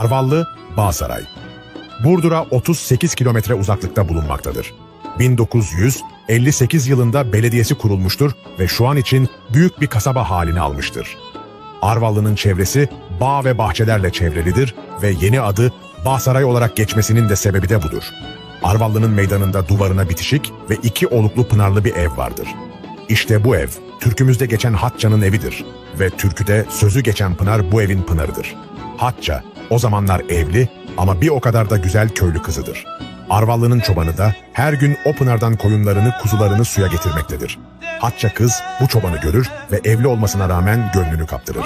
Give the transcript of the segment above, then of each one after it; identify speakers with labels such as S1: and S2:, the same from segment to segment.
S1: Arvallı Bağsaray. Burdur'a 38 kilometre uzaklıkta bulunmaktadır. 1958 yılında belediyesi kurulmuştur ve şu an için büyük bir kasaba halini almıştır. Arvallı'nın çevresi bağ ve bahçelerle çevrelidir ve yeni adı Bağsaray olarak geçmesinin de sebebi de budur. Arvallı'nın meydanında duvarına bitişik ve iki oluklu pınarlı bir ev vardır. İşte bu ev, türkümüzde geçen Hatça'nın evidir ve türküde sözü geçen pınar bu evin pınarıdır. Hatça, o zamanlar evli ama bir o kadar da güzel köylü kızıdır. Arvallı'nın çobanı da her gün o pınardan koyunlarını, kuzularını suya getirmektedir. Hatça kız bu çobanı görür ve evli olmasına rağmen gönlünü kaptırır.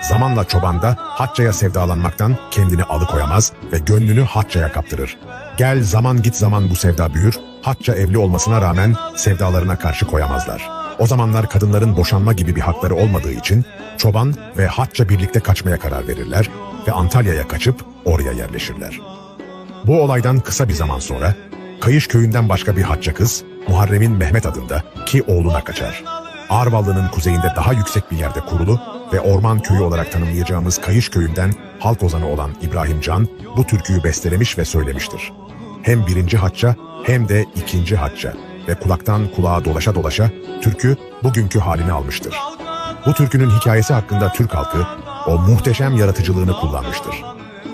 S1: Zamanla çoban da Hatça'ya sevdalanmaktan kendini alıkoyamaz ve gönlünü Hatça'ya kaptırır. Gel zaman git zaman bu sevda büyür, Hatça evli olmasına rağmen sevdalarına karşı koyamazlar. O zamanlar kadınların boşanma gibi bir hakları olmadığı için çoban ve Hatça birlikte kaçmaya karar verirler ve Antalya'ya kaçıp oraya yerleşirler. Bu olaydan kısa bir zaman sonra Kayış köyünden başka bir Hatça kız Muharrem'in Mehmet adında ki oğluna kaçar. Arvallı'nın kuzeyinde daha yüksek bir yerde kurulu ve orman köyü olarak tanımlayacağımız Kayış köyünden halk ozanı olan İbrahim Can bu türküyü bestelemiş ve söylemiştir. Hem birinci Hatça hem de ikinci Hatça ve kulaktan kulağa dolaşa dolaşa türkü bugünkü halini almıştır. Bu türkünün hikayesi hakkında Türk halkı o muhteşem yaratıcılığını kullanmıştır.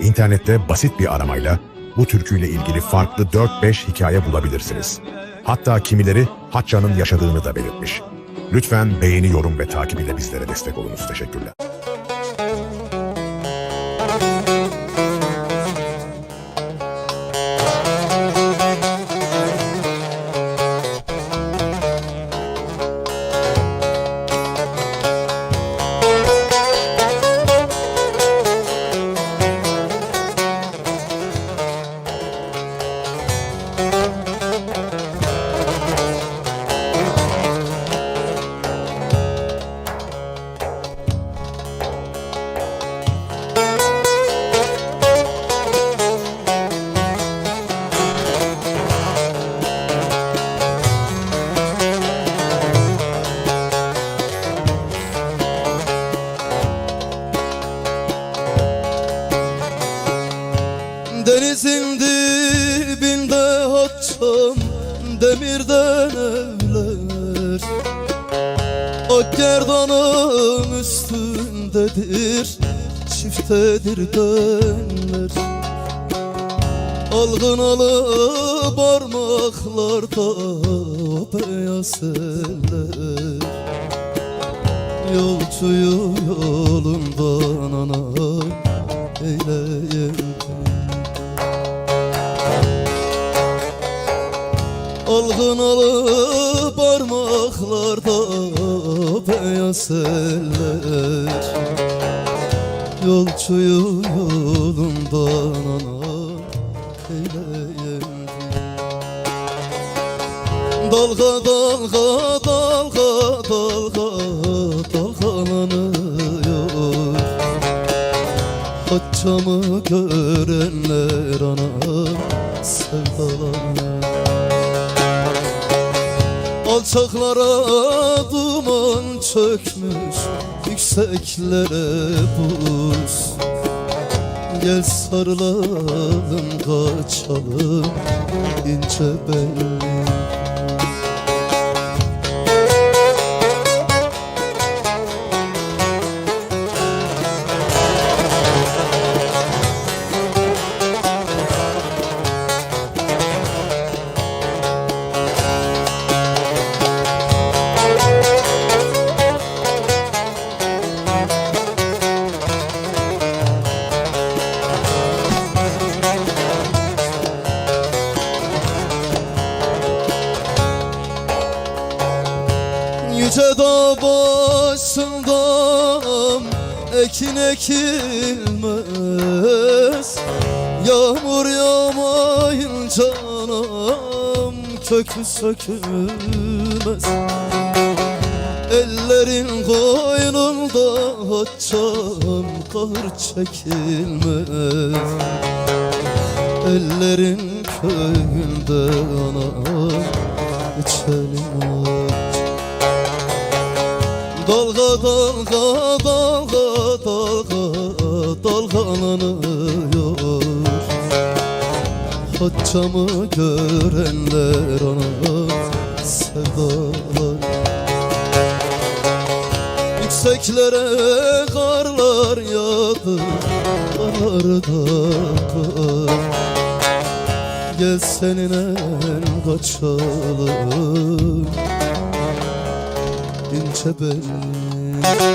S1: İnternette basit bir aramayla bu türküyle ilgili farklı 4-5 hikaye bulabilirsiniz. Hatta kimileri Hatça'nın yaşadığını da belirtmiş. Lütfen beğeni, yorum ve takip ile bizlere destek olunuz. Teşekkürler.
S2: Demirden evler Ak gerdanın üstündedir çiftedir dönler Algın alı parmaklarda beyaz eller. Yolcuyu yolundan ana eyleyim Algın alı parmaklarda beyaz eller. Yolcuyu yolundan ana eyleyim Dalga dalga dalga dalga dalgalanıyor Haccamı görenler ana sevdalanıyor Alçaklara duman çökmüş Yükseklere buz. Gel sarılalım kaçalım ince belli Yüce dağ başından ekin ekilmez. Yağmur yağmayınca anam kökü sökülmez. Ellerin koynunda haçam kar çekilmez. Ellerin köyünde anam içelim aç Dalga dalga dalga dalga bağlanıyor Haccamı görenler ona sevdalar. Yükseklere karlar yağdı Karlarda kar Gel seninle kaçalım İnce belli